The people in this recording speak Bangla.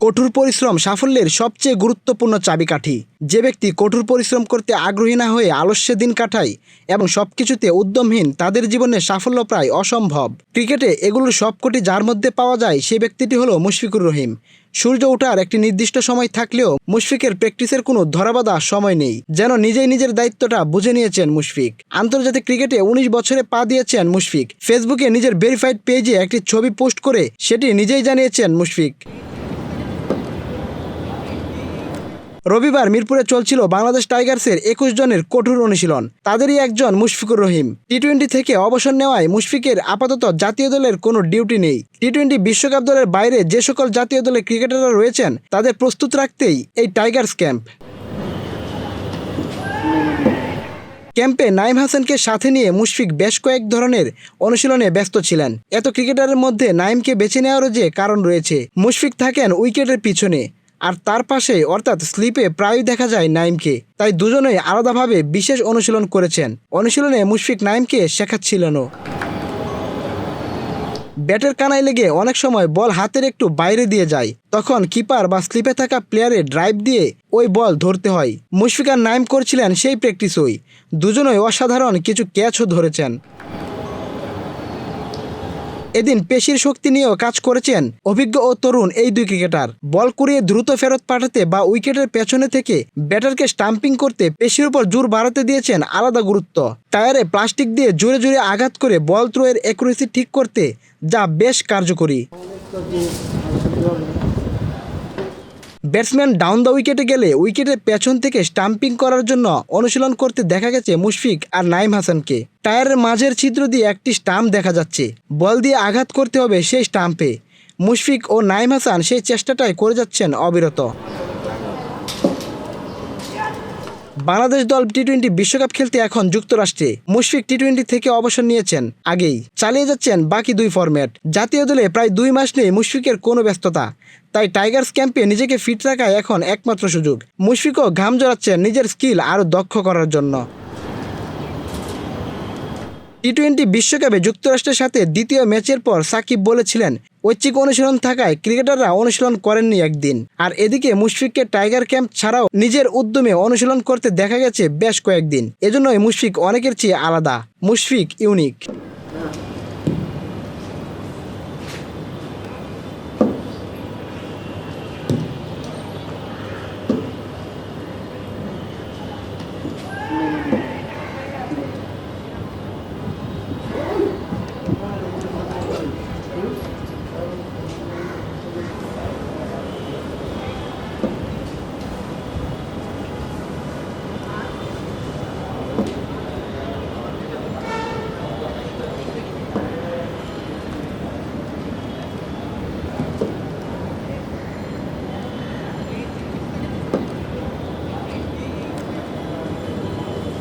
কঠোর পরিশ্রম সাফল্যের সবচেয়ে গুরুত্বপূর্ণ চাবিকাঠি। যে ব্যক্তি কঠোর পরিশ্রম করতে আগ্রহী না হয়ে আলস্যে দিন কাটায় এবং সব কিছুতে উদ্যমহীন, তাদের জীবনে সাফল্য প্রায় অসম্ভব। ক্রিকেটে এগুলোর সবকটি যার মধ্যে পাওয়া যায় সে ব্যক্তিটি হলো মুশফিকুর রহিম। সূর্য ওঠার একটি নির্দিষ্ট সময় থাকলেও মুশফিকের প্র্যাকটিসের কোনো ধরাবাধা সময় নেই, যেন নিজেই নিজের দায়িত্বটা বুঝে নিয়েছেন মুশফিক। আন্তর্জাতিক ক্রিকেটে উনিশ বছরে পা দিয়েছেন মুশফিক। ফেসবুকে নিজের ভেরিফাইড পেজে একটি ছবি পোস্ট করে সেটি নিজেই জানিয়েছেন মুশফিক। রবিবার মিরপুরে চলছিল বাংলাদেশ টাইগার্সের একুশ জনের কঠোর অনুশীলন। তাদেরই একজন মুশফিকুর রহিম। টি টোয়েন্টি থেকে অবসর নেওয়ায় মুশফিকের আপাতত জাতীয় দলের কোনো ডিউটি নেই। টি টোয়েন্টি বিশ্বকাপ দলের বাইরে যে সকল জাতীয় দলের ক্রিকেটাররা রয়েছেন, তাদের প্রস্তুত রাখতেই এই টাইগার্স ক্যাম্প। ক্যাম্পে নাইম হাসানকে সাথে নিয়ে মুশফিক বেশ কয়েক ধরনের অনুশীলনে ব্যস্ত ছিলেন। এত ক্রিকেটারের মধ্যে নাইমকে বেছে নেওয়ারও যে কারণ রয়েছে, মুশফিক থাকেন উইকেটের পিছনে। আর তার পাশে, অর্থাৎ স্লিপে প্রায়ই দেখা যায় নাইমকে। তাই দুজনেই আলাদাভাবে বিশেষ অনুশীলন করেছেন। অনুশীলনে মুশফিক নাইমকে শেখাচ্ছিলেনও। ব্যাটের কানায় লেগে অনেক সময় বল হাতের একটু বাইরে দিয়ে যায়। তখন কিপার বা স্লিপে থাকা প্লেয়ারে ড্রাইভ দিয়ে ওই বল ধরতে হয়। মুশফিক আর নাইম করছিলেন সেই প্র্যাকটিসই। দুজনই অসাধারণ কিছু ক্যাচও ধরেছেন। এদিন পেশির শক্তি নিয়েও কাজ করেছেন অভিজ্ঞ ও তরুণ এই দুই ক্রিকেটার। বল কুড়িয়ে দ্রুত ফেরত পাঠাতে বা উইকেটের পেছনে থেকে ব্যাটারকে স্টাম্পিং করতে পেশির উপর জোর বাড়াতে দিয়েছেন আলাদা গুরুত্ব। টায়ারে প্লাস্টিক দিয়ে জোরে জোরে আঘাত করে বল ত্রোয়ের অ্যাকুরেসি ঠিক করতে যা বেশ কার্যকরী। ব্যাটসম্যান ডাউন দ্য উইকেটে গেলে উইকেটের পেছন থেকে স্টাম্পিং করার জন্য অনুশীলন করতে দেখা গেছে মুশফিক আর নাইম হাসানকে। টায়ারের মাঝের ছিদ্র দিয়ে একটি স্টাম্প দেখা যাচ্ছে। বল দিয়ে আঘাত করতে হবে সেই স্টাম্পে। মুশফিক ও নাইম হাসান সেই চেষ্টাটাই করে যাচ্ছেন অবিরত। বাংলাদেশ দল টি টোয়েন্টি বিশ্বকাপ খেলতে এখন যুক্তরাষ্ট্রে। মুশফিক টি টোয়েন্টি থেকে অবসর নিয়েছেন আগেই। চালিয়ে যাচ্ছেন বাকি দুই ফরম্যাট জাতীয় দলে প্রায় দুই মাস নেই মুশফিকের কোনো ব্যস্ততা। তাই টাইগার্স ক্যাম্পে নিজেকে ফিট রাখায় এখন একমাত্র সুযোগ। মুশফিকও ঘাম জড়াচ্ছেন নিজের স্কিল আরও দক্ষ করার জন্য। টি টোয়েন্টি বিশ্বকাপে যুক্তরাষ্ট্রের সাথে দ্বিতীয় ম্যাচের পর সাকিব বলেছিলেন, ঐচ্ছিক অনুশীলন থাকায় ক্রিকেটাররা অনুশীলন করেননি একদিন। আর এদিকে মুশফিককে টাইগার ক্যাম্প ছাড়াও নিজের উদ্যমে অনুশীলন করতে দেখা গেছে বেশ কয়েকদিন। এজন্যই মুশফিক অনেকের চেয়ে আলাদা। মুশফিক ইউনিক।